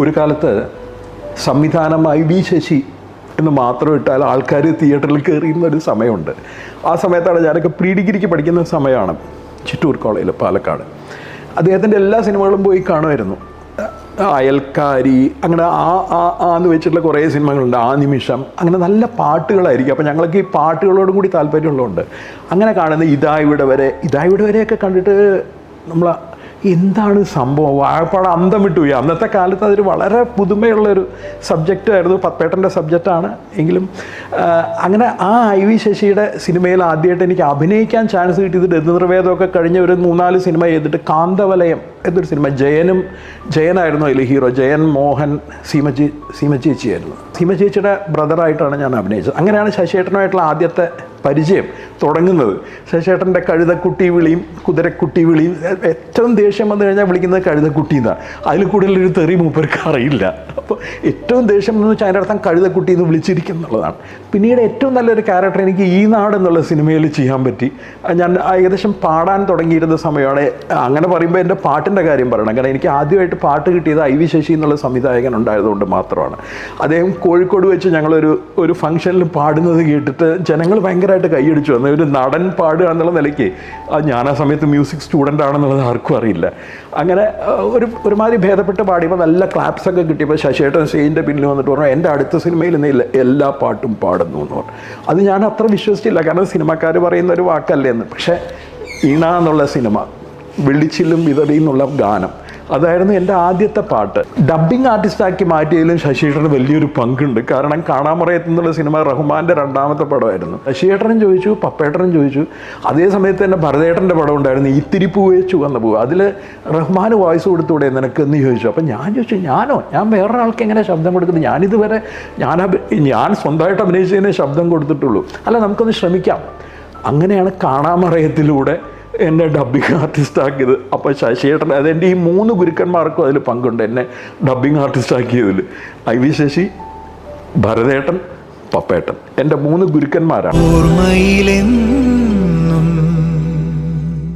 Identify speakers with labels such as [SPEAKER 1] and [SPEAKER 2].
[SPEAKER 1] ഒരു കാലത്ത് സംവിധാനം ഐ ബി ശശി എന്ന് മാത്രം ഇട്ടാൽ ആൾക്കാർ തിയേറ്ററിൽ കയറിയുന്ന ഒരു സമയമുണ്ട്. ആ സമയത്താണ് ഞാനൊക്കെ പ്രീ ഡിഗ്രിക്ക് പഠിക്കുന്ന സമയമാണ് ചിറ്റൂർ കോളേജിൽ പാലക്കാട്. അദ്ദേഹത്തിന്റെ എല്ലാ സിനിമകളും പോയി കാണുമായിരുന്നു. അയൽക്കാരി അങ്ങനെ ആ ആ ആ എന്ന് വെച്ചിട്ടുള്ള കുറേ സിനിമകളുണ്ട്. ആ നിമിഷം അങ്ങനെ നല്ല പാട്ടുകളായിരിക്കും. അപ്പോൾ ഞങ്ങൾക്ക് ഈ പാട്ടുകളോടും കൂടി താല്പര്യമുള്ളതുകൊണ്ട് അങ്ങനെ കാണുന്ന ഇതാ ഇവിടെ വരെ ഇതാ ഇവിടെ വരെയൊക്കെ കണ്ടിട്ട് നമ്മൾ എന്താണ് സംഭവം? വാഴപ്പാട് അന്തം വിട്ടുപോയി അന്നത്തെ കാലത്ത് അതൊരു വളരെ പുതുമയുള്ളൊരു സബ്ജക്റ്റായിരുന്നു പത്പേട്ടന്റെ സബ്ജക്റ്റാണ് എങ്കിലും അങ്ങനെ ആ ഐ വി ശശിയുടെ സിനിമയിൽ ആദ്യമായിട്ട് എനിക്ക് അഭിനയിക്കാൻ ചാൻസ് കിട്ടിയത് രഥനിർവേദമൊക്കെ കഴിഞ്ഞ ഒരു മൂന്നാൽ സിനിമ ചെയ്തിട്ട് കാന്തവലയം എന്നൊരു സിനിമ. ജയനും ജയനായിരുന്നു അതിൽ ഹീറോ ജയൻ മോഹൻ സീമജി സീമച്ചേച്ചിയായിരുന്നു സീമച്ചേച്ചിയുടെ ബ്രദറായിട്ടാണ് ഞാൻ അഭിനയിച്ചത്. അങ്ങനെയാണ് ശശിയേട്ടനുമായിട്ടുള്ള ആദ്യത്തെ പരിചയം തുടങ്ങുന്നത്. ശശിയേട്ടന്റെ കഴുതക്കുട്ടി വിളിയും കുതിരക്കുട്ടി വിളിയും ഏറ്റവും ദേഷ്യം വന്നു കഴിഞ്ഞാൽ വിളിക്കുന്നത് കഴുതക്കുട്ടി എന്നാണ്. അതിൽ കൂടുതലൊരു തെറി മൂപ്പർക്ക് അറിയില്ല. അപ്പോൾ ഏറ്റവും ദേഷ്യം എന്ന് വെച്ചാൽ അതിന്റെ അർത്ഥം കഴുതക്കുട്ടി എന്ന് വിളിച്ചിരിക്കും എന്നുള്ളതാണ്. പിന്നീട് ഏറ്റവും നല്ലൊരു ക്യാരക്ടർ എനിക്ക് ഈ നാട് എന്നുള്ള സിനിമയിൽ ചെയ്യാൻ പറ്റി. ഞാൻ ഏകദേശം പാടാൻ തുടങ്ങിയിരുന്ന സമയമാണ്. അങ്ങനെ പറയുമ്പോൾ എന്റെ പാട്ടിന്റെ കാര്യം പറയണം. കാരണം എനിക്ക് ആദ്യമായിട്ട് പാട്ട് കിട്ടിയത് ഐ വി ശശി എന്നുള്ള സംവിധായകൻ ഉണ്ടായതുകൊണ്ട് മാത്രമാണ്. അദ്ദേഹം കോഴിക്കോട് വെച്ച് ഞങ്ങളൊരു ഒരു ഫംഗ്ഷനിൽ പാടുന്നത് കേട്ടിട്ട് ജനങ്ങൾ ഭയങ്കരമായിട്ട് കൈയടിച്ചു. വന്നു ഒരു നടൻ പാടുക എന്നുള്ള നിലയ്ക്ക് ഞാൻ ആ സമയത്ത് മ്യൂസിക് സ്റ്റുഡന്റ് ആണെന്നുള്ളത് ആർക്കും അറിയില്ല. അങ്ങനെ ഒരു ഒരുമാതിരി ഭേദപ്പെട്ട് പാടിയപ്പോൾ നല്ല ക്ലാപ്സ് ഒക്കെ കിട്ടിയപ്പോൾ ശശിയേട്ടൻ സ്റ്റേജിന്റെ പിന്നിൽ വന്നിട്ട് പറഞ്ഞു എന്റെ അടുത്ത സിനിമയിൽ നിന്ന് എല്ലാ പാട്ടും പാടുന്നു എന്ന് പറഞ്ഞു. അത് ഞാൻ അത്ര വിശ്വസിച്ചില്ല. കാരണം സിനിമക്കാർ പറയുന്ന ഒരു വാക്കല്ലേ എന്ന്. പക്ഷേ ഇണ എന്നുള്ള സിനിമ വെള്ളിച്ചില്ലും വിതറിയെന്നുള്ള ഗാനം. അതായിരുന്നു എന്റെ ആദ്യത്തെ പാട്ട്. ഡബ്ബിംഗ് ആർട്ടിസ്റ്റാക്കി മാറ്റിയതിലും ശശിയേട്ടന് വലിയൊരു പങ്കുണ്ട്. കാരണം കാണാമറയത്ത് എന്നുള്ള സിനിമ റഹ്മാന്റെ രണ്ടാമത്തെ പടമായിരുന്നു. ശശിയേട്ടനും ചോദിച്ചു പപ്പേട്ടനും ചോദിച്ചു. അതേ സമയത്ത് തന്നെ ഭരതേട്ടന്റെ പടം ഉണ്ടായിരുന്നു. ഇത്തിരി പൂവേ വന്ന പൂവ്. അതിൽ റഹ്മാൻ വോയിസ് കൊടുത്തൂടെ നിനക്ക് എന്ന് ചോദിച്ചു. അപ്പം ഞാൻ ചോദിച്ചു ഞാനോ? ഞാൻ വേറൊരാൾക്ക് എങ്ങനെ ശബ്ദം കൊടുക്കുന്നു? ഞാനിതുവരെ ഞാൻ ഞാൻ സ്വന്തമായിട്ട് അഭിനയിച്ചതിനെ ശബ്ദം കൊടുത്തിട്ടുള്ളൂ. അല്ല നമുക്കൊന്ന് ശ്രമിക്കാം. അങ്ങനെയാണ് കാണാമറയത്തിലൂടെ എന്നെ ഡബ്ബിംഗ് ആർട്ടിസ്റ്റ് ആക്കിയത്. അപ്പോൾ ശശിയേട്ടൻ അതെന്റെ ഈ മൂന്ന് ഗുരുക്കന്മാർക്കും അതിൽ പങ്കുണ്ട് എന്നെ ഡബ്ബിംഗ് ആർട്ടിസ്റ്റ് ആക്കിയതിൽ ഐ വി ശശി ഭരതേട്ടൻ പപ്പേട്ടൻ. എന്റെ മൂന്ന് ഗുരുക്കന്മാരാണ്.
[SPEAKER 2] ഓർമ്മയിലെന്നും